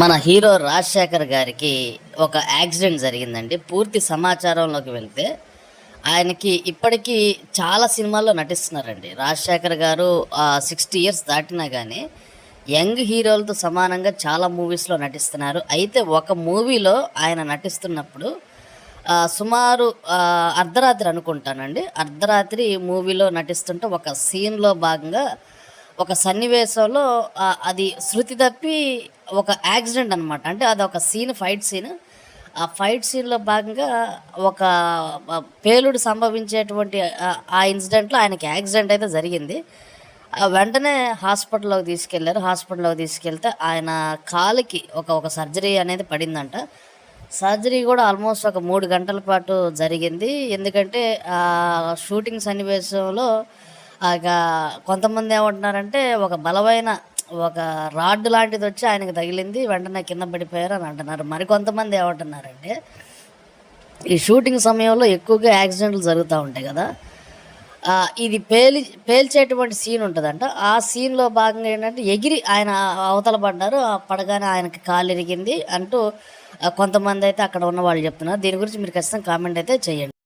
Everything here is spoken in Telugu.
మన హీరో రాజశేఖర్ గారికి ఒక యాక్సిడెంట్ జరిగిందండి. పూర్తి సమాచారంలోకి వెళ్తే ఆయనకి ఇప్పటికీ చాలా సినిమాల్లో నటిస్తున్నారండి. రాజశేఖర్ గారు సిక్స్టీ ఇయర్స్ దాటినా కానీ యంగ్ హీరోలతో సమానంగా చాలా మూవీస్లో నటిస్తున్నారు. అయితే ఒక మూవీలో ఆయన నటిస్తున్నప్పుడు సుమారు అర్ధరాత్రి అనుకుంటానండి. అర్ధరాత్రి మూవీలో నటిస్తుంటే ఒక సీన్లో భాగంగా ఒక సన్నివేశంలో అది శృతి తప్పి ఒక యాక్సిడెంట్ అనమాట అంటే అది ఒక సీన్ ఫైట్ సీన్. ఆ ఫైట్ సీన్లో భాగంగా ఒక పేలుడు సంభవించేటువంటి ఆ- ఇన్సిడెంట్లో ఆయనకి యాక్సిడెంట్ అయితే జరిగింది. వెంటనే హాస్పిటల్లోకి తీసుకెళ్ళారు. హాస్పిటల్లోకి తీసుకెళ్తే ఆయన కాలికి ఒక ఒక సర్జరీ అనేది పడిందంట. సర్జరీ కూడా ఆల్మోస్ట్ ఒక మూడు గంటల పాటు జరిగింది. ఎందుకంటే షూటింగ్ సన్నివేశంలో కొంతమంది ఏమంటున్నారంటే ఒక బలమైన ఒక రాడ్ లాంటిది వచ్చి ఆయనకు తగిలింది వెంటనే కింద పడిపోయారు అని అంటున్నారు. మరి కొంతమంది ఏమంటున్నారంటే ఈ షూటింగ్ సమయంలో ఎక్కువగా యాక్సిడెంట్లు జరుగుతూ ఉంటాయి కదా. ఇది పేలి పేల్చేటువంటి సీన్ ఉంటుందంట. ఆ సీన్లో భాగంగా ఏంటంటే ఎగిరి ఆయన అవతల పడ్డారు పడగానే ఆయనకి కాలు ఇరిగింది అంటూ కొంతమంది అయితే అక్కడ ఉన్న వాళ్ళు చెప్తున్నారు. దీని గురించి మీరు ఖచ్చితంగా కామెంట్ అయితే చేయండి.